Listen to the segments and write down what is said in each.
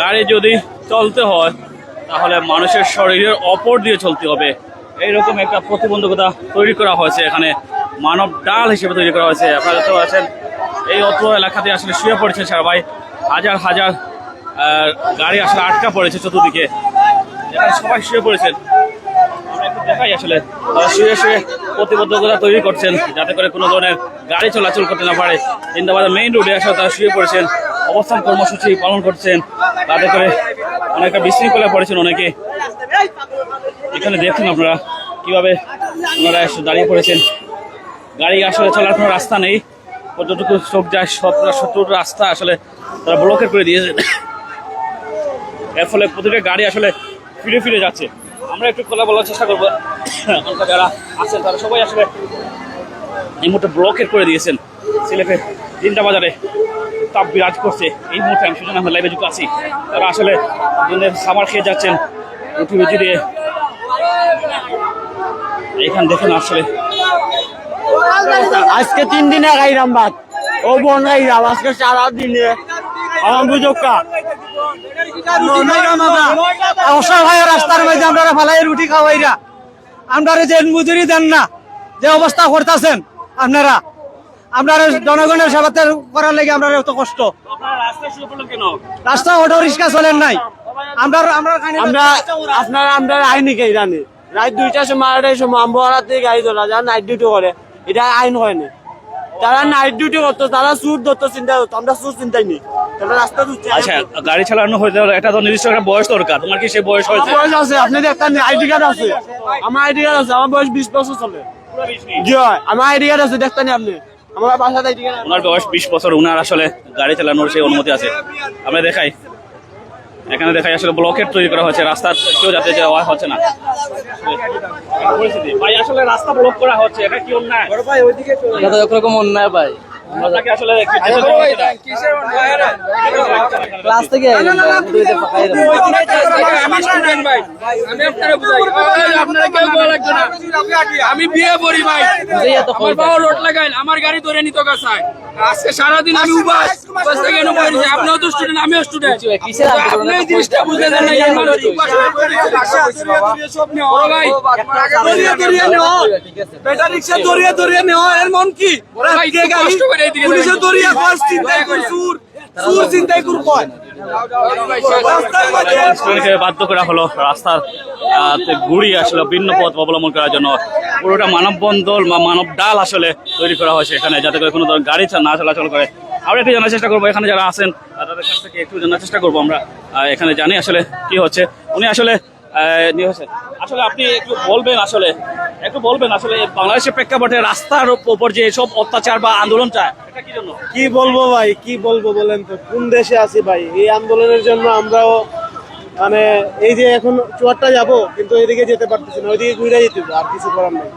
গাড়ি যদি চলতে হয়, তাহলে মানুষের শরীরের অপর দিয়ে চলতে হবে। এইরকম একটা প্রতিবন্ধকতা তৈরি করা হয়েছে এখানে। মানব ডাল হিসেবে তৈরি করা হয়েছে। আপনারা দেখতে পাচ্ছেন, এই অত এলাকাতে আসলে শুয়ে পড়েছে সবাই হাজার হাজার গাড়ি আসলে আটকা পড়েছে চতুর্দিকে। এখানে সবাই শুয়ে পড়েছেন। দেখাই আসলে শুয়ে শুয়ে প্রতিবদ্ধকতা তৈরি করছেন, যাতে করে কোনো ধরনের গাড়ি চলাচল করতে না পারে। জিন্দাবাদের মেইন রোডে আসলে তারা শুয়ে পড়েছেন। অবস্থান কর্মসূচি পালন করছেন। তাতে করে অনেকটা বিশৃঙ্খলা পড়েছেন অনেকে। এখানে দেখুন আপনারা কীভাবে ওনারা দাঁড়িয়ে পড়েছেন। গাড়ি আসলে চলার কোনো রাস্তা নেই। যতটুকু চোখ যায় সব সত্তর রাস্তা আসলে তারা ব্লকের করে দিয়েছেন এর ফলে প্রতিটা গাড়ি আসলে ফিরে ফিরে যাচ্ছে। আমরা একটু কথা বলার চেষ্টা করব। যারা আছেন, তারা সবাই আসলে এই মুহূর্তে ব্লকের করে দিয়েছেন। সিলেটের তিনটা বাজারে। তাপ বিরাজ করছে। এই মুহূর্তে আমি সুজন আহমেদ লাইভে যুক্ত আছি। তারা আসলে দিনের খাবার খেয়ে যাচ্ছেন রুটি রুটি দিয়ে। এখান দেখুন আসলে। আজকে তিন দিনে গাইরাম বাদ ও বোন গাইরাম আজকে সারা দিনে আমার বুঝকা অসহায় রাস্তার মধ্যে আমরা ফালাই রুটি খাওয়াইরা। আমরা যে মজুরি দেন না যে অবস্থা করতেছেন আপনারা। আপনার জনগণের সেবাতে করার লাগে আমরা এত কষ্ট। রাস্তা অটো রিক্সা চলেন নাই। আমরা আমরা আমরা আপনারা আমরা আইনি কে জানি। রাত দুইটার সময় আড়াই সময় আম্বহারাতে গাড়ি তোলা যারা নাইট ডিউটি করে এটা আইন হয়নি তারা নাইট ডিউটি করতো তারা সুর ধরতো চিন্তা করতো আমরা সুর চিন্তাই নেই আচ্ছা গাড়ি চালানো হইতে হলে তো নির্দিষ্ট একটা বয়স দরকার। তোমার কি সে বয়স হয়েছে? বয়স আছে আপনি একটা আইডি কার্ড আছে। আমার আইডি কার্ড আছে আমার বয়স বিশ বছর চলে। জি হয় আমার আইডি কার্ড আছে দেখতেন আপনি। ওনার বয়স বিশ বছর ওনার আসলে গাড়ি চালানোর সেই অনুমতি আছে। আমরা দেখাই। এখানে দেখাই আসলে ব্লকেট তৈরি করা হচ্ছে রাস্তার কেউ যাতে যাওয়া হচ্ছে না। পরিস্থিতি ভাই আসলে রাস্তা ব্লক করা হচ্ছে এটা কি অন্যায়? ভাই ওইদিকে একরকম অন্যায় ভাই। ক্লাস থেকে আমি বিয়ে করি ভাই আমার বাবা রোড লাগাইল আমার গাড়ি ধরে নিত কাছায় আজকে সারাদিন আমি উপাস উপাস থেকে এনে বসেছি আপনিও তো স্টুডেন্ট আমিও স্টুডেন্ট আপনি এই জিনিসটা বুঝতে দেন না এই মানুষ উপাস পড়েছে। ভাই দরিয়ে দরিয়ে আছে। ব্যাটারি রিক্সা দরিয়ে দরিয়ে নেওয়া এর মন কি? কষ্ট পুলিশে দরিয়ে ফার্স্ট চিন্তাই কর সুর সুর চিন্তাই কর কয় বাধ্য করা হলো, রাস্তার গুড়ি আসলে ভিন্ন পথ অবলম্বন করার জন্য। পুরোটা মানববন্ধন বা মানব ডাল আসলে তৈরি করা হয়েছে এখানে, যাতে করে কোনো ধরনের গাড়ি না চলাচল করে। আমরা একটু জানার চেষ্টা করব, এখানে যারা আছেন, তাদের কাছ থেকে একটু জানার চেষ্টা করব আমরা। এখানে জানি আসলে কি হচ্ছে। উনি আসলে আসলে আপনি একটু বলবেন আসলে, একটু বলবেন আসলে বাংলাদেশের প্রেক্ষাপটে রাস্তার উপর যে সব অত্যাচার বা আন্দোলন চায়, এটা কি জন্য? কি বলব ভাই, কি বলব বলেন তো? কোন দেশে আছি ভাই? এই আন্দোলনের জন্য আমরাও মানে এই যে এখন চুয়ারটা যাব, কিন্তু এদিকে যেতে পারতেছি না, ওইদিকে ঘুরে যেতে আর কিছু করার নেই।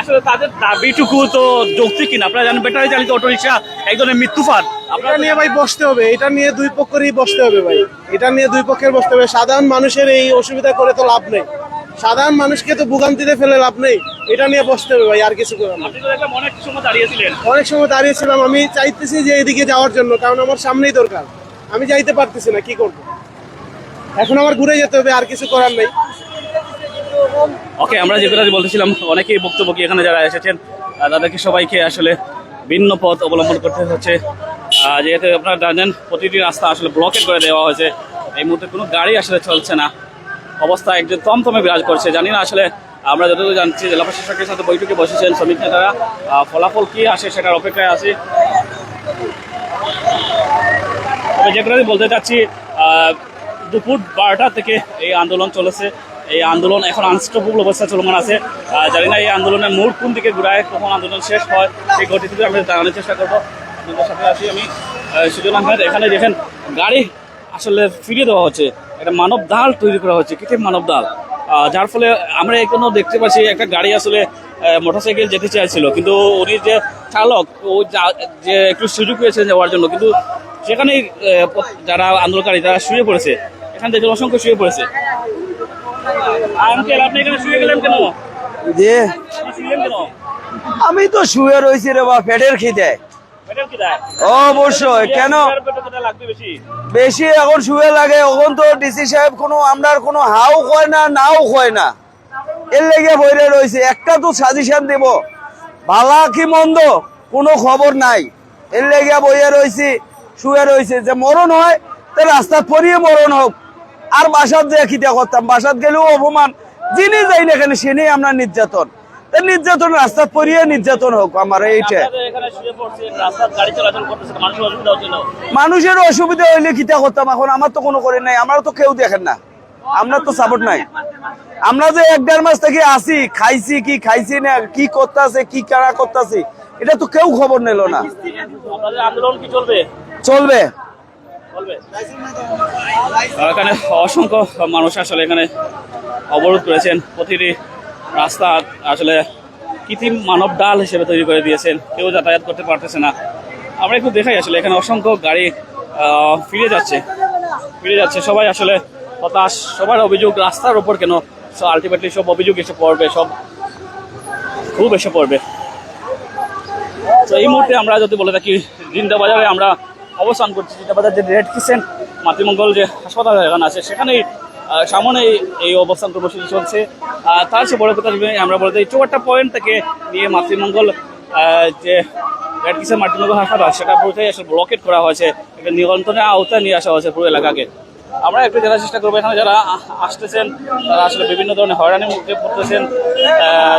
আসলে তাদের দাবিটুকু তো যৌক্তিক কিনা? আপনারা জানেন ব্যাটারি চালিত অটো রিক্সা এক ধরনের মৃত্যুফান এটা নিয়ে ভাই বসতে হবে এটা নিয়ে দুই পক্ষেরই বসতে হবে ভাই। এটা নিয়ে দুই পক্ষের বসতে হবে। সাধারণ মানুষের এই অসুবিধা করে তো লাভ নেই। সাধারণ মানুষকে তো ভোগান্তিতে ফেলে লাভ নেই। এটা নিয়ে বসতে হবে ভাই আর কিছু করার অনেক সময় দাঁড়িয়েছিলাম। আমি চাইতেছি যে এদিকে যাওয়ার জন্য কারণ আমার সামনেই দরকার। আমি যাইতে পারতেছি না কি করব? এখন আমার ঘুরে যেতে হবে আর কিছু করার নেই। ওকে আমরা যে কথা বলতেছিলাম, অনেকেই বক্তব্য এখানে যারা এসেছেন তাদেরকে সবাইকে আসলে ভিন্ন পথ অবলম্বন করতে হচ্ছে। যেহেতু আপনারা জানেন, প্রতিটি রাস্তা আসলে ব্লকেট করে দেওয়া হয়েছে। এই মুহূর্তে কোনো গাড়ি আসলে চলছে না। অবস্থা একজন তমতমে বিরাজ করছে। জানি না আসলে আমরা যতদূর জানছি, জেলা প্রশাসকের সাথে বৈঠকে বসেছেন শ্রমিক নেতারা ফলাফল কি আসে সেটার অপেক্ষায় আছি। যে কথা বলতে চাচ্ছি দুপুর বারোটা থেকে এই আন্দোলন চলেছে। এই আন্দোলন এখন আনস্টপেবল অবস্থা চলমান আছে। জানি না এই আন্দোলনের মূল কোন দিকে ঘুরায়, কখন আন্দোলন শেষ হয় সেই গতিতে আমরা জানানোর চেষ্টা করব। আপনাদের সাথে আছি আমি এখানে দেখেন গাড়ি আসলে ফিরিয়ে দেওয়া হচ্ছে। একটা মানব দাল তৈরি করা হচ্ছে, কৃত্রিম মানব দাল। যার ফলে আমরা এখনও দেখতে পাচ্ছি একটা গাড়ি আসলে মোটরসাইকেল যেতে চাইছিল। কিন্তু উনি যে চালক, ও যা- একটু সুযোগ পেয়েছেন যাওয়ার জন্য, কিন্তু সেখানেই যারা আন্দোলনকারী, তারা শুয়ে পড়েছে। এখান থেকে অসংখ্য শুয়ে পড়েছে। আঙ্কেল আপনি এখানে শুয়ে গেলেন কেন? যে আপনি কেন? আমি তো শুয়ে রয়েছি রে বা পেটের খিদে। দেয় অবশ্যই কেন? বেশি। এখন শুয়ে লাগে এখন তো ডিসি সাহেব কোনো আমরার কোনো হাও কয় না নাও কয় না। এর লেগে বইরে রয়েছে একটা তো সাজেশন দেব। ভালা কি মন্দ কোনো খবর নাই। এর লেগে বইয়ে রয়েছি শুয়ে রয়েছে যে মরণ হয় তা রাস্তা পরিয়ে মরণ হোক। আর বাসাত যে খিতা করতাম বাসাত গেলেও অপমান। যিনি যাই না এখানে সে নিয়ে আমরা নির্যাতন। নির্যাতন রাস্তা পরিয়ে নির্যাতন হোক আমার এইটা মানুষের অসুবিধা হইলে কিতা করতাম এখন আমার তো কোনো করে নাই আমরা তো কেউ দেখেন না। আমরা তো সাপোর্ট নাই। আমরা যে এক দেড় মাস থেকে আসি খাইছি কি খাইছি না কি করতেছে কি কারা করতেছি এটা তো কেউ খবর নিল না। আপনাদের আন্দোলন কি চলবে চলবে? চলবে। এখানে অসংখ্য মানুষ আসলে এখানে অবরোধ করেছেন। প্রতিটি রাস্তা আসলে কৃত্রিম মানব ডাল হিসেবে তৈরি করে দিয়েছেন। কেউ যাতায়াত করতে পারতেছে না। আমরা একটু দেখাই আসলে এখানে অসংখ্য গাড়ি ফিরে যাচ্ছে। ফিরে যাচ্ছে। সবাই আসলে হতাশ। সবার অভিযোগ, রাস্তার ওপর কেন আলটিমেটলি সব অভিযোগ এসে পড়বে, সব খুব এসে পড়বে। তো এই মুহূর্তে আমরা যদি বলে থাকি জিন্দা বাজারে আমরা অবস্থান করছি জিন্দা বাজার যে রেড কিসেন মাতৃমঙ্গল যে হাসপাতাল এখানে আছে সেখানেই আহ, সামনেই এই অবস্থান কর্মসূচি চলছে। তার সে বড় কথা আমরা বলতে এই চৌয়াট্টা পয়েন্ট থেকে নিয়ে মাতৃমঙ্গল যে রেড কিসেন মাতৃমঙ্গল হাসপাতাল সেটা পুরোটাই আসলে ব্লকেট করা হয়েছে এটা নিয়ন্ত্রণের আওতায় নিয়ে আসা হয়েছে পুরো এলাকাকে। আমরা একটু জানার চেষ্টা করব এখানে যারা আসতেছেন তারা আসলে বিভিন্ন ধরনের হয়রানির মুখে পড়তেছেন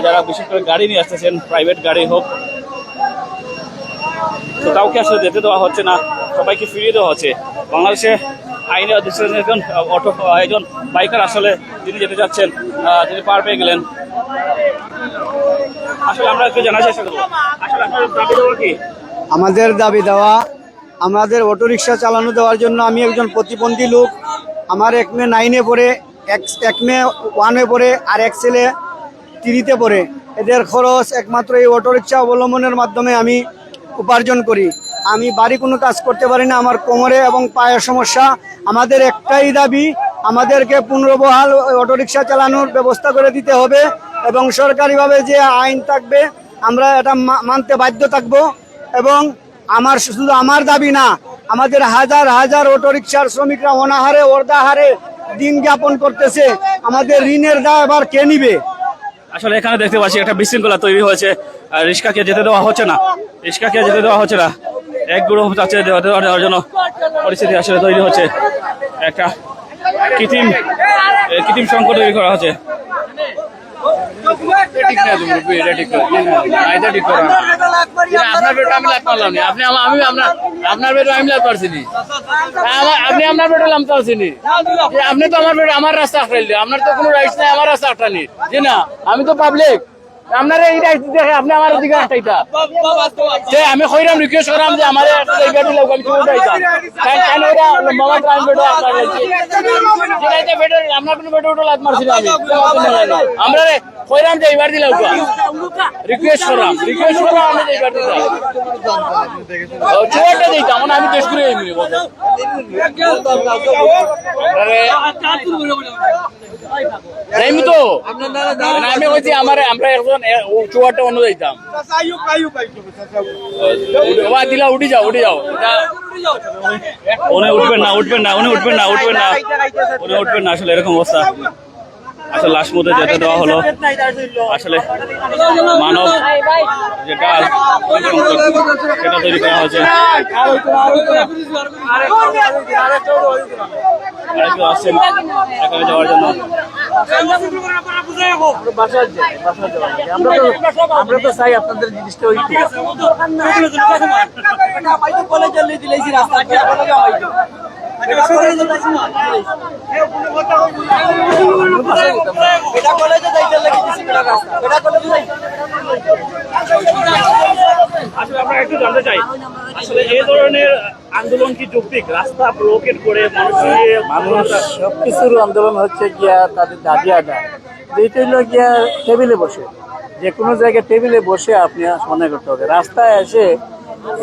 যারা বিশেষ করে গাড়ি নিয়ে আসতেছেন প্রাইভেট গাড়ি হোক। তো কাউকে আসলে যেতে দেওয়া হচ্ছে না। সবাইকে ফিরিয়ে দেওয়া হচ্ছে। বাংলাদেশে আইনে একজন অটো একজন বাইকার আসলে তিনি যেতে যাচ্ছেন তিনি পার পেয়ে গেলেন। আসলে আমরা একটু জানার চেষ্টা করব। আসলে আপনার দাবি দেওয়া কি? আমাদের দাবি দেওয়া, আমাদের অটোরিকশা চালানো দেওয়ার জন্য আমি একজন প্রতিবন্ধী লোক। আমার এক মেয়ে নাইনে পড়ে, এক এক মেয়ে ওয়ানে পড়ে, আর এক ছেলে তিরিতে পড়ে। এদের খরচ একমাত্র এই অটোরিকশা অবলম্বনের মাধ্যমে আমি উপার্জন করি। আমি বাড়ি কোনো কাজ করতে পারি না, আমার কোমরে এবং পায়ের সমস্যা। আমাদের একটাই দাবি, আমাদেরকে পুনর্বহাল অটোরিকশা চালানোর ব্যবস্থা করে দিতে হবে এবং সরকারিভাবে যে আইন থাকবে, আমরা এটা মানতে বাধ্য থাকব এবং আমার শুধু আমার দাবি না, আমাদের হাজার হাজার অটোরিকশার শ্রমিকরা অনাহারে, অর্ধাহারে দিন যাপন করতেছে। আমাদের ঋণের দায় এবার কে নিবে? আসলে এখানে দেখতে পাচ্ছি একটা বিশৃঙ্খলা তৈরি হয়েছে। আর রিক্সাকে যেতে দেওয়া হচ্ছে না। রিক্সাকে যেতে দেওয়া হচ্ছে না। এক গ্রুপ যাচ্ছে দেওয়ার জন্য পরিস্থিতি আসলে তৈরি হচ্ছে। একটা কৃত্রিম কৃত্রিম সংকট তৈরি করা হচ্ছে। আপনার আমি লাভ না আপনি আমি আপনার আপনার আমি লাভ পারছি আপনি আপনার আপনি তো আমার রাস্তা আপনার তো কোনো রাইটস নাই আমার রাস্তা আটকানি জি না আমি তো পাবলিক আপনার এই দেখে আপনি আমার দিকে আটকাইতা যে আমি কইরাম রিকোয়েস্ট করাম যে আমার একটা জায়গা দিলে আমি চলে যাইতাম কারণ কেন ওরা মামা প্রাণ বেটো আপনার লাগছে যে আপনার কোনো বেটো লাভ মারছি আমি। আমরা রে কইরাম যে এবার দিলাম রিকোয়েস্ট করাম। রিকোয়েস্ট করাম আমি এবার দিলাম। চুয়াটা দিতাম মানে আমি দেশ ঘুরে এমনি বলতে যাইমি তো? মানে আমি কইছি আমার আমরা এখন চুয়াটা অন্য যাইতাম দিলা, উঠি যাও উঠি যাও। উনি উঠবেন না উঠবেন না, উনি উঠবেন না উঠবেন না। উনি উঠবেন না, আসলে এরকম অবস্থা। আসলে লাশ মধ্যে যেতে দেওয়া হলো। আসলে মানব যে ডাল, সেটা তৈরি করা হয়েছে। আসছেন, এখানে যাওয়ার জন্য। আমরা তো চাই আপনাদের জিনিসটা ওই সবকিছুর আন্দোলন হচ্ছে গিয়া তাদের দাবি আদায়। এইটা হলো গিয়া টেবিলে বসে। যে কোনো জায়গায় টেবিলে বসে আপনি মনে করতে হবে। রাস্তায় এসে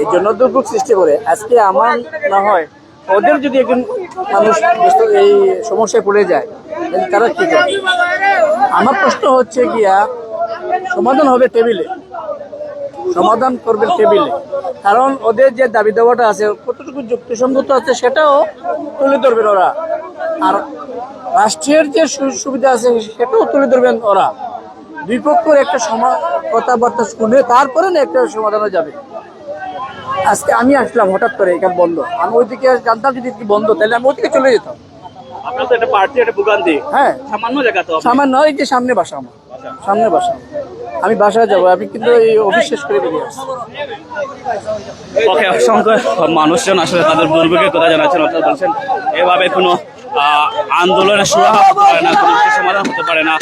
এই জন্য দুর্ভোগ সৃষ্টি করে, আজকে আমার না হয় ওদের যদি একজন মানুষ এই সমস্যায় পড়ে যায়, তাহলে তারা কি করবে? আমার প্রশ্ন হচ্ছে গিয়া, সমাধান হবে টেবিলে। সমাধান করবেন টেবিলে। কারণ ওদের যে দাবি দেওয়াটা আছে, কতটুকু যুক্তিসঙ্গত আছে সেটাও তুলে ধরবেন ওরা। আর রাষ্ট্রের যে সুবিধা আছে সেটাও তুলে ধরবেন ওরা। দুই পক্ষের একটা সমা কথাবার্তা শুনে তারপরে না একটা সমাধানে যাবে। আজকে আমি আসলাম হঠাৎ করে এখানে বন্ধ। আমি ওইদিকে জানতাম যদি বন্ধ তাহলে আমি ওইদিকে চলে যেতাম। আপনার তো একটা পার্টি একটা ভোগান্তি। হ্যাঁ। সামান্য জায়গা তো সামান্য এই যে সামনে বাসা আমার। সামনে বাসা। আমি বাসায় যাব আমি কিন্তু এই অফিস শেষ করে বেরিয়ে আসছি। ওকে অসংখ্য মানুষজন আসলে তাদের দুর্ভোগের কথা জানাচ্ছেন অর্থাৎ বলছেন এভাবে কোনো আন্দোলনের সুরাহা হতে পারে না কোনো সমাধান হতে পারে না।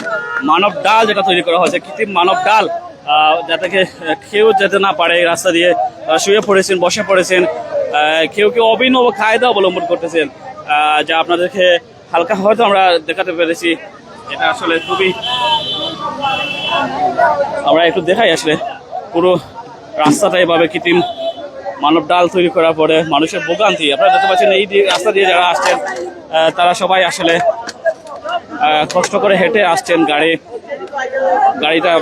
মানব ডাল যেটা তৈরি করা হয়েছে কৃত্রিম মানব ডাল যাতে কেউ যেতে না পারে এই রাস্তা দিয়ে শুয়ে পড়েছেন, বসে পড়েছেন কেউ কেউ অভিনব কায়দা অবলম্বন করতেছেন যা আপনাদেরকে হালকা হয়তো আমরা দেখাতে পেরেছি। এটা আসলে খুবই আমরা একটু দেখাই আসলে। পুরো রাস্তাটা এভাবে কৃত্রিম মানব ডাল তৈরি করার পরে মানুষের ভোগান্তি। আপনারা দেখতে পাচ্ছেন এই রাস্তা দিয়ে যারা আসছেন তারা সবাই আসলে কষ্ট করে হেঁটে আসছেন গাড়ি। গাড়িটা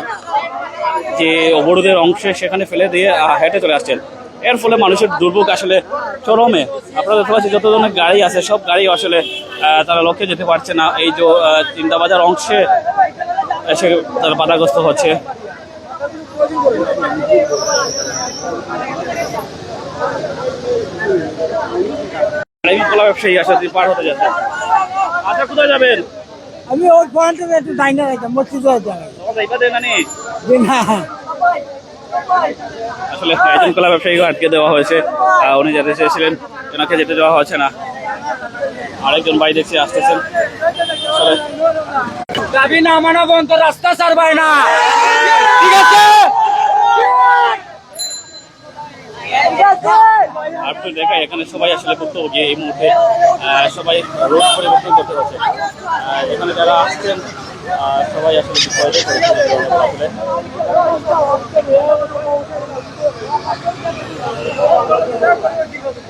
যে অবরোধের অংশে সেখানে ফেলে দিয়ে হেঁটে চলে আসছেন। এর ফলে মানুষের দুর্ভোগ আসলে চরমে। আপনারা দেখতে পাচ্ছেন যত ধরনের গাড়ি আছে সব গাড়ি আসলে তারা লক্ষ্যে যেতে পারছে না। এই যে আহ, চিন্তা বাজার অংশে এসে তারা বাধাগ্রস্ত হচ্ছে। পার হতে যাচ্ছে আচ্ছা কোথায় যাবেন? আমি ওই পয়েন্টে একটু ডাইনে রাখতাম মসজিদ যাবে তোমার এইটা না। আসলে একজন কলা ব্যবসায়ীকে আটকে দেওয়া হয়েছে। উনি যেতে চেয়েছিলেন ওনাকে যেতে দেওয়া হচ্ছে না। আরেকজন ভাই দেখছি আসতেছেন। দাবি না মানা বন্ধ রাস্তা ছাড়বাই না। ঠিক আছে। দেখাই এখানে সবাই আসলে ভুক্তভোগী এই মুহূর্তে। সবাই রোড পরিবর্তন করতে হচ্ছে এখানে যারা আসছেন আহ, সবাই আসলে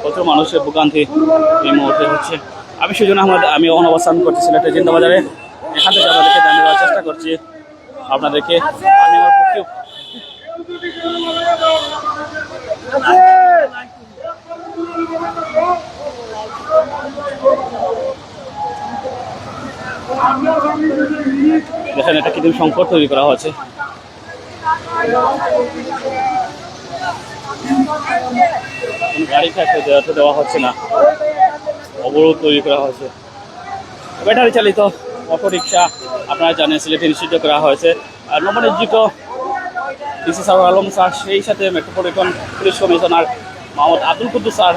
প্রচুর মানুষের ভোগান্তি এই মুহূর্তে হচ্ছে। আমি সুজন আহমদ আমি অন অবস্থান করছি সিলেটের জিন্দাবাজারে। এখান থেকে আপনাদেরকে জানিয়ে দেওয়ার চেষ্টা করছি আপনাদেরকে। আমি আমার পক্ষে দেখেন এটা কৃত্রিম সংকট তৈরি করা হয়েছে। গাড়ি থাকতে দেওয়াতে দেওয়া হচ্ছে না। অবরোধ তৈরি করা হয়েছে। ব্যাটারি চালিত অটো রিক্সা আপনারা জানেন, সিলেটে নিষিদ্ধ করা হয়েছে। আর নবনির্জিত ডিসি সারুর আলম স্যার, সেই সাথে metropolitan police commissioner Mohammad Abdul Kuddus sir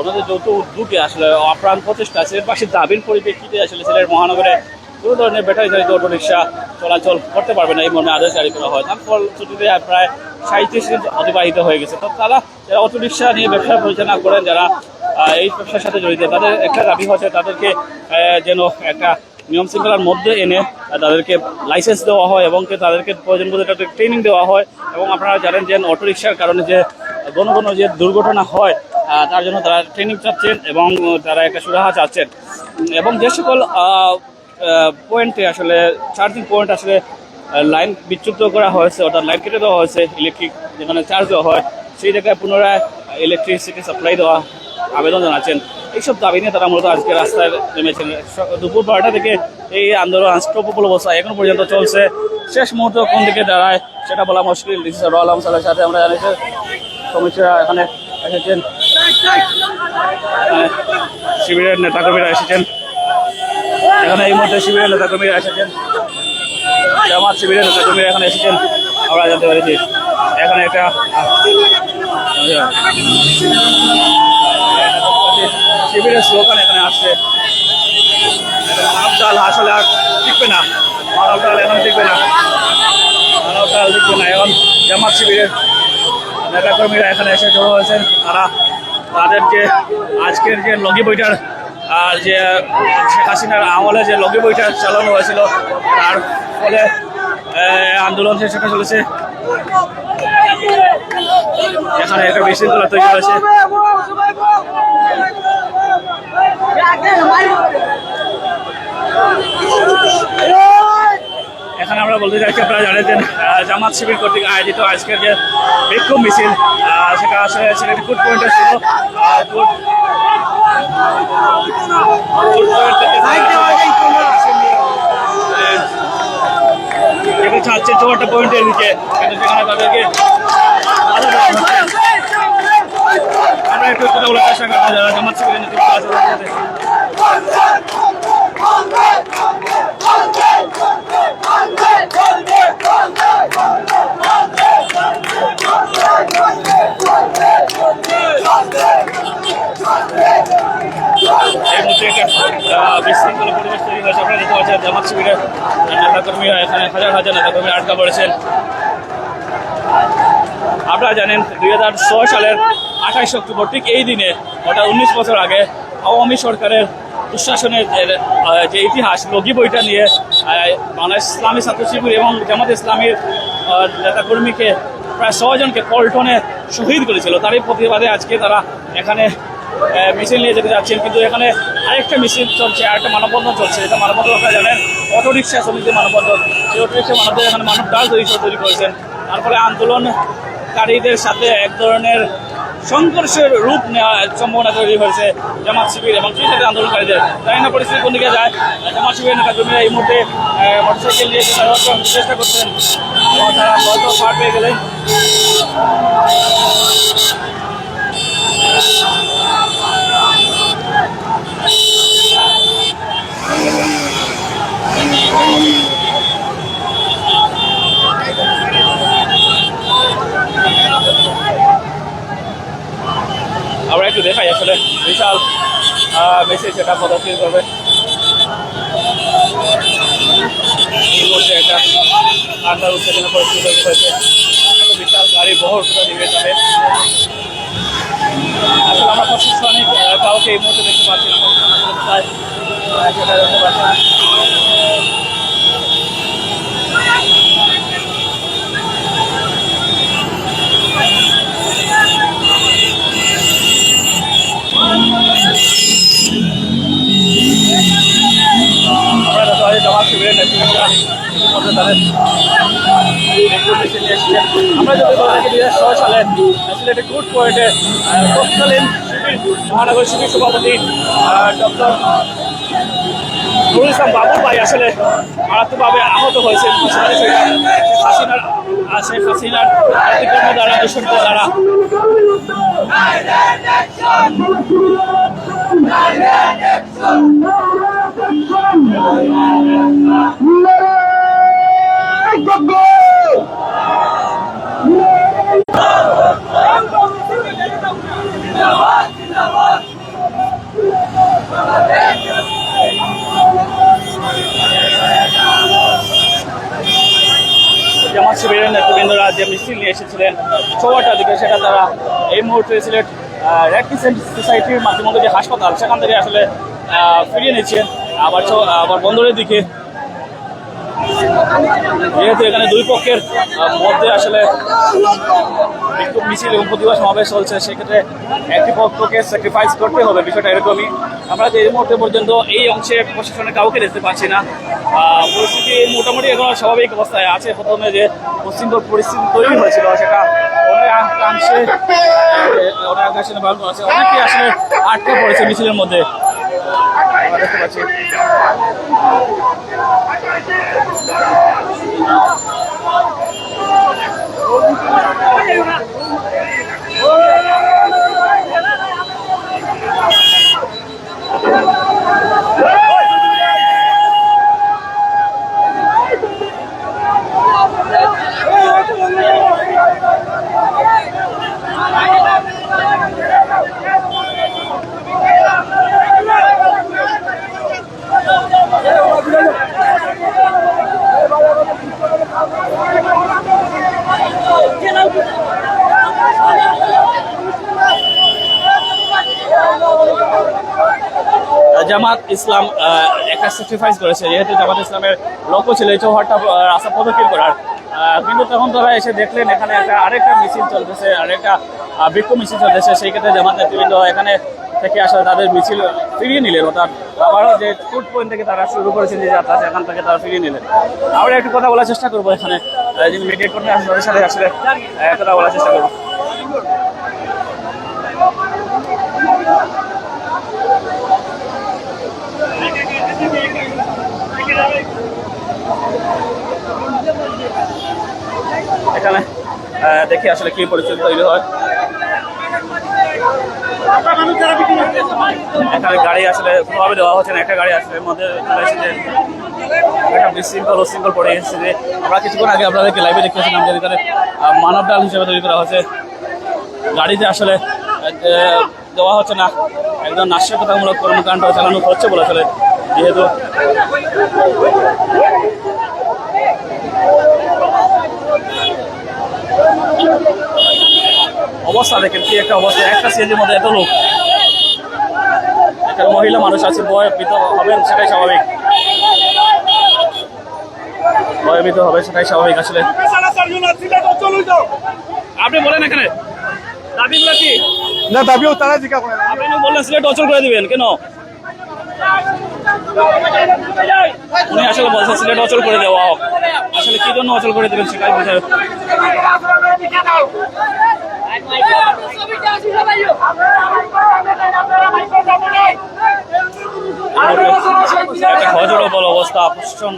ওনাদের যৌথ উদ্যোগে আসলে আপ্রাণ প্রচেষ্টা সিলেটবাসীর দাবির পরিপ্রেক্ষিতে আসলে সিলেট মহানগরে কোনো ধরনের ব্যাটারি চালিত অটো রিক্সা চলাচল করতে পারবে না এই মর্মে আদেশ জারি করা হয়। তার ফল ছুটিতে প্রায় সাঁত্রিশ দিন অতিবাহিত হয়ে গেছে। তো তারা যারা অটো রিক্সা নিয়ে ব্যবসা পরিচালনা করেন, যারা এই ব্যবসার সাথে জড়িত, তাদের একটা দাবি হচ্ছে তাদেরকে যেন একটা নিয়ম শৃঙ্খলার মধ্যে এনে তাদেরকে লাইসেন্স দেওয়া হয় এবং তাদেরকে প্রয়োজন বোধ ট্রেনিং দেওয়া হয়। এবং আপনারা জানেন যে অটো রিক্সার কারণে যে কোনো কোনো যে দুর্ঘটনা হয় তার জন্য তারা ট্রেনিং চাচ্ছেন এবং তারা একটা সুরাহা চাচ্ছেন। এবং যে সকল পয়েন্টে আসলে চার্জিং পয়েন্ট আসলে লাইন বিচ্যুত করা হয়েছে, অর্থাৎ লাইন কেটে দেওয়া হয়েছে ইলেকট্রিক যেখানে চার্জ দেওয়া হয়, সেই জায়গায় পুনরায় ইলেকট্রিসিটি সাপ্লাই দেওয়া আবেদন জানাচ্ছেন। এইসব দাবি নিয়ে তারা মূলত আজকে রাস্তায় নেমেছেন। দুপুর বারোটা থেকে এই আন্দোলন আনস্টপেবল অবস্থা, এখন পর্যন্ত চলছে। শেষ মুহূর্তে কোন দিকে দাঁড়ায়, সেটা বলা মুশকিল। ডিসি সারুল আলম স্যারের সাথে আমরা জানিয়েছি। কমিটিরা এখানে এসেছেন। শিবিরের নেতাকর্মীরা এসেছেন। এখানে এই মুহূর্তে শিবিরের নেতাকর্মীরা এসেছেন। জামাত শিবিরের নেতাকর্মীরা এখানে এসেছেন। আমরা জানতে পেরেছি। এখানে একটা শিবিরের স্লোগান এখানে আসছে। মানব ডাল আসলে আর টিকবে না। মানব এখন টিকবে না। মানব ডাল টিকবে না। এখন জামাত শিবিরের নেতাকর্মীরা এখানে এসে জড়ো হয়েছেন। তারা তাদের যে আজকের যে লগি বইটার আর যে শেখ হাসিনার আমলে যে লগি বইটা চালানো হয়েছিল তার ফলে আন্দোলন সেটা চলেছে এখানে একটা বিশৃঙ্খলা তৈরি হয়েছে। এখানে আমরা বলতে চাইছি আপনারা জানেন জামাত শিবির কর্তৃক আয়োজিত আজকের যে বিক্ষোভ মিছিল সেটা আসলে সিলেট ফুড পয়েন্টে ছিল। আহ, যেটা ছাড়ছে চৌহাট্টা পয়েন্টের দিকে কিন্তু সেখানে তাদেরকে। আমরা একটু কথা বলার চেষ্টা করব যারা জামাত শিবিরের নেতৃত্ব আছে তাদের সাথে। আপনারা জানেন, দুই হাজার ছয় সালের আঠাইশ অক্টোবর, ঠিক এই দিনে, অর্থাৎ উনিশ বছর আগে, আওয়ামী সরকারের দুঃশাসনের যে- ইতিহাস, লগি বইটা নিয়ে বাংলাদেশ ইসলামী ছাত্র শিবির এবং জামাত ইসলামীর নেতাকর্মীকে প্রায় ছজনকে পল্টনে শহীদ করেছিল। তারই প্রতিবাদে আজকে তারা এখানে মিছিল নিয়ে যেতে যাচ্ছেন, কিন্তু এখানে আরেকটা মিছিল চলছে, আরেকটা মানববন্ধন চলছে এটা মানববন্ধন আপনারা জানেন অটো রিক্সা শ্রমিকদের মানববন্ধন। সেই অটো রিক্সা মানবদের এখানে মানব ডাল তৈরি তৈরি করেছেন। তারপরে আন্দোলনকারীদের সাথে এক ধরনের সংঘর্ষের রূপ নেওয়ার সম্ভাবনা তৈরি হয়েছে জামাত শিবির এবং সাথে আন্দোলনকারীদের। তাই না পরিস্থিতি কোন দিকে যায় জামাত শিবিরের নেতাকর্মীরা এই মুহূর্তে মোটরসাইকেল নিয়ে চেষ্টা করছেন তারা হয়তো পার পেয়ে গেলেন। আমরা একটু দেখাই আসলে। বিশাল মেসেজ সেটা পদক্ষেপ করবে এই উত্তেজনা পরিস্থিতি হয়েছে। বিশাল গাড়ি বহর দিবে যাবে। আসলে আমরা প্রশাসনিক আহ, কাউকে এই মুহূর্তে দেখতে পাচ্ছি না। সেটা দেখতে পাচ্ছি না আমরা যদি দুই হাজার ছয় সালে সিলেটে গুড পয়েন্টে তৎকালীন শিবির, মহানগর শিবির সভাপতি ডক্টর নুরুল ইসলাম বাবুর ভাই আসলে মারাত্মকভাবে আহত শেখ হাসিনার শেখ হাসিনার অতিক্রম দ্বারা দুষ্কৃত দ্বারা জামাত শিবিরের নেতৃবৃন্দরা যে মিছিল নিয়ে এসেছিলেন ছটার দিকে সেটা তারা এই মুহূর্তে সিলেট রেড সোসাইটির মাধ্যমে যে হাসপাতাল, সেখান থেকে আসলে ফিরিয়ে নিচ্ছেন আবার আবার বন্দরের দিকে। যেহেতু এখানে দুই পক্ষের মধ্যে আসলে বিক্ষোভ মিছিল এবং প্রতিবাদ সমাবেশ চলছে, সেক্ষেত্রে একটি পক্ষকে স্যাক্রিফাইস করতে হবে, বিষয়টা এরকমই। আমরা যে এই মুহূর্তে পর্যন্ত এই অংশে প্রশাসনে কাউকে দেখতে পাচ্ছি না। পরিস্থিতি মোটামুটি এখন স্বাভাবিক অবস্থায় আছে। প্রথমে যে পশ্চিমবঙ্গ পরিস্থিতি তৈরি হয়েছিল, সেটা অনেকাংশে অনেকাংশে করা আছে। অনেকে আসলে আটকে পড়েছে মিছিলের মধ্যে। দেখতে পাচ্ছি। জামাত ইসলাম একটা স্যাক্রিফাইস করেছে। যেহেতু জামাত ইসলামের লক্ষ্য ছিল এই চৌহাট্টা আহ, রাস্তা পদক্ষেপ করার। কিন্তু তখন তারা এসে দেখলেন এখানে একটা আরেকটা মিছিল চলতেছে আরেকটা বিক্ষোভ মিছিল চলতেছে। সেই ক্ষেত্রে জামাত নেতৃবৃন্দ এখানে থেকে আসলে তাদের মিছিল ফিরিয়ে নিলেন। অর্থাৎ আবারও যে ফুড পয়েন্ট থেকে তারা শুরু করেছেন যে যাত্রা সেখান থেকে তারা ফিরিয়ে নিলেন। আমরা একটু কথা বলার চেষ্টা করব এখানে। যিনি মিডিয়া কর্মী আছেন তাদের সাথে আসলে কথা বলার চেষ্টা করব। এখানে দেখি আসলে কি পরিস্থিতি তৈরি হয়। এখানে গাড়ি আসলে কোনোভাবে দেওয়া হচ্ছে না, একটা গাড়ি আসলে মধ্যে চলে এসেছে। একটা বিশৃঙ্খল, উশৃঙ্খল পড়ে এসেছে। যে আমরা কিছুক্ষণ আগে আপনাদেরকে লাইভে দেখেছিলাম যে এখানে মানব ডাল হিসেবে তৈরি করা হয়েছে গাড়িতে আসলে দেওয়া হচ্ছে না। একদম নাশকতামূলক কর্মকাণ্ড চালানো হচ্ছে বলে আসলে যেহেতু অবস্থা দেখেন কি একটা অবস্থা একটা সিএনজির মধ্যে এত লোক। এখানে মহিলা মানুষ আছে বয় ভয়ভীত হবেন সেটাই স্বাভাবিক। ভয়ভীত হবে সেটাই স্বাভাবিক আসলে। আপনি বলেন এখানে দাবিগুলো কি? না দাবিও তারা জিজ্ঞাসা করে। আপনি বললেন সিলেট অচল করে দিবেন কেন? উনি আসলে বলছেন সিলেট অচল করে দেওয়া। হোক আসলে কি জন্য অচল করে দেবেন সেটাই বোঝা অবস্থা, প্রশাসন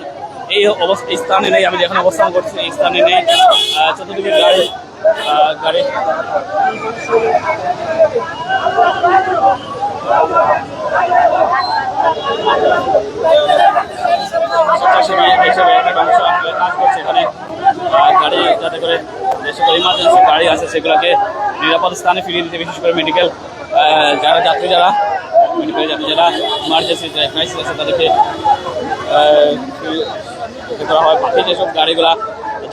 এই অবস্থা স্থানে নেই, আমি যেখানে অবস্থান করছি, এই স্থানে নেই। চতুর্দিকে গাড়ি গাড়ি স্বেচ্ছাসেবী হিসেবে একটা অংশ আসলে কাজ করছে এখানে আহ, গাড়ি যাতে করে যে সকল ইমার্জেন্সি গাড়ি আছে, সেগুলোকে নিরাপদ স্থানে ফিরিয়ে দিতে বিশেষ করে মেডিকেল যারা যাত্রী যারা মেডিকেল যাত্রী যারা ইমার্জেন্সি ক্রাইসিস আছে, তাদেরকে করা হয়, বাকি যেসব গাড়িগুলা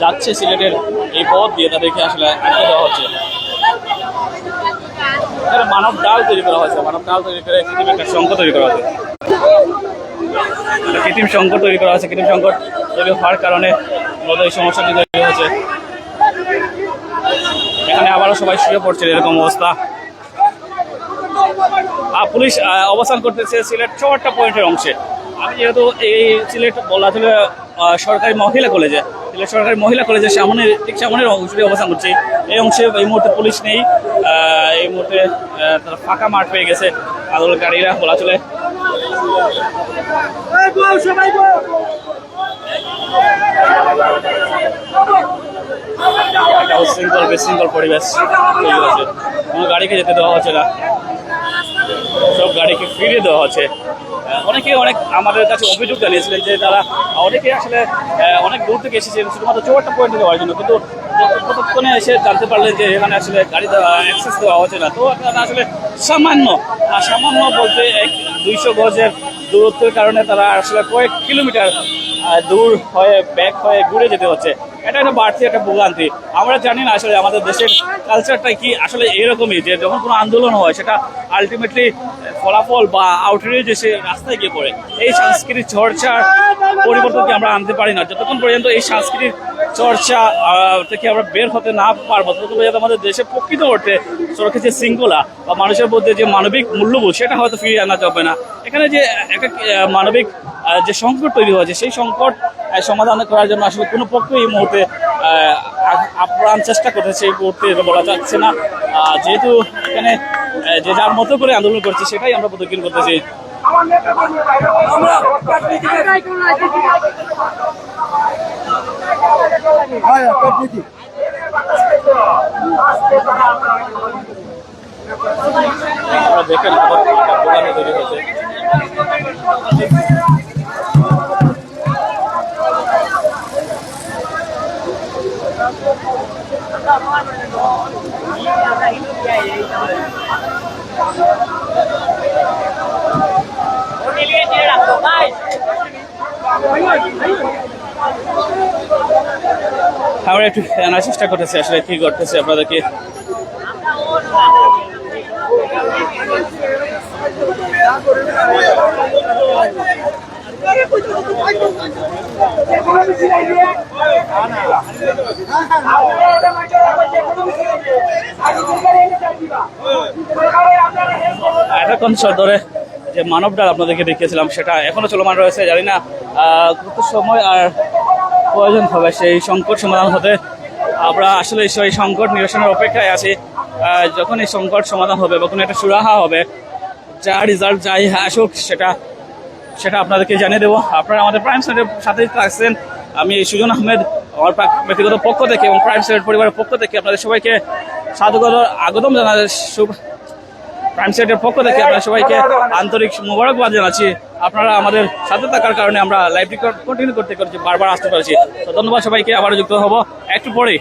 যাচ্ছে সিলেটের, এই পথ দিয়ে তাদেরকে আসলে আটকে দেওয়া হচ্ছে। মানব ডাল তৈরি করা হয়েছে, মানব ডাল তৈরি করে কৃত্রিম একটা সংকট তৈরি করা হয়েছে। কৃত্রিম সংকট তৈরি করা হয়েছে, কৃত্রিম সংকট তৈরি হওয়ার কারণে মূলত এই সমস্যাটি তৈরি হয়েছে এখানে আবারও সবাই শুয়ে পড়ছে, এরকম অবস্থা। আর পুলিশ অবস্থান করতেছে সিলেট চুয়াট্টা পয়েন্টের অংশে। আমি যেহেতু এই সিলেট বলা ছিল সরকারি মহিলা কলেজে, সিলেট সরকারি মহিলা কলেজের সামনে, ঠিক সামনের অংশে অবস্থান করছি। এই অংশে এই মুহূর্তে পুলিশ নেই এই মুহূর্তে তারা ফাঁকা মাঠ পেয়ে গেছে আন্দোলনকারীরা বলা চলে একটা উশৃঙ্খল বিশৃঙ্খল পরিবেশ তৈরি হয়েছে কোনো গাড়িকে যেতে দেওয়া হচ্ছে না। সব গাড়িকে ফিরিয়ে দেওয়া হচ্ছে। অনেকে অনেক আমাদের কাছে অভিযোগ জানিয়েছিলেন যে তারা অনেকে আসলে অনেক দূর থেকে এসেছেন, শুধুমাত্র চৌহাট্টা পয়েন্টে দেওয়ার জন্য। কিন্তু কতক্ষণে এসে জানতে পারলেন যে এখানে আসলে গাড়ি অ্যাক্সেস দেওয়া হচ্ছে না। তো তারা আসলে সামান্য আর সামান্য বলতে এক দুইশো গজের দূরত্বের কারণে তারা আসলে কয়েক কিলোমিটার দূর হয়ে ব্যাক হয়ে ঘুরে যেতে হচ্ছে। এটা একটা বাড়তি একটা ভোগান্তি। আমরা জানি না আসলে আমাদের দেশের কালচারটা কি, আসলে এরকমই যে যখন কোনো আন্দোলন হয়, সেটা আলটিমেটলি ফলাফল বা আউটরিচ এসে রাস্তায় গিয়ে পড়ে। এই সাংস্কৃতিক চর্চার পরিবর্তন কি আমরা আনতে পারি না? যতক্ষণ পর্যন্ত এই সাংস্কৃতিক চর্চা থেকে আমরা বের হতে না পারব, ততক্ষণ পর্যন্ত আমাদের দেশে প্রকৃত অর্থে সড়কের যে শৃঙ্খলা বা মানুষের মধ্যে যে মানবিক মূল্যবোধ, সেটা হয়তো ফিরিয়ে আনা যাবে না। এখানে যে একটা মানবিক যে সংকট তৈরি হয়েছে সেই সংকট সমাধান করার জন্য আসলে কোনো পক্ষ এই মুহূর্তে আপ্রাণ চেষ্টা করতেছে এই মুহূর্তে বলা যাচ্ছে না। যেহেতু এখানে যে যার মতো করে আন্দোলন করছে সেটাই আমরা প্রদক্ষিণ করতেছি। দেখেন তৈরি হয়েছে আমরা একটু জানার চেষ্টা করতেছি আসলে কি করতেছে আপনাদেরকে এতক্ষণ ধরে যে মানব ডাল আপনাদেরকে দেখিয়েছিলাম, সেটা এখনও চলমান রয়েছে, জানি না কত সময় আর প্রয়োজন হবে সেই সংকট সমাধান হতে আমরা আসলে সেই সংকট নিরসনের অপেক্ষায় আছি যখন এই সংকট সমাধান হবে বা কোনো একটা সুরাহা হবে, যা রেজাল্ট যাই আসুক, সেটা সেটা আপনাদেরকে জানিয়ে দেবো। আপনারা আমাদের প্রাইম সেন্টারের সাথে থাকছেন। আমি সুজন আহমেদ, আমার ব্যক্তিগত পক্ষ থেকে এবং প্রাইম সেন্টার পরিবারের পক্ষ থেকে আপনাদের সবাইকে সাধুগত আগতম জানাতে প্রাইম সেন্টারের পক্ষ থেকে আপনারা সবাইকে আন্তরিক মোবারকবাদ জানাচ্ছি। আপনারা আমাদের সাথে থাকার কারণে আমরা লাইভ কন্টিনিউ করতে করছি বারবার আসতে পারছি। তো ধন্যবাদ সবাইকে, আবারও যুক্ত হব। একটু পরে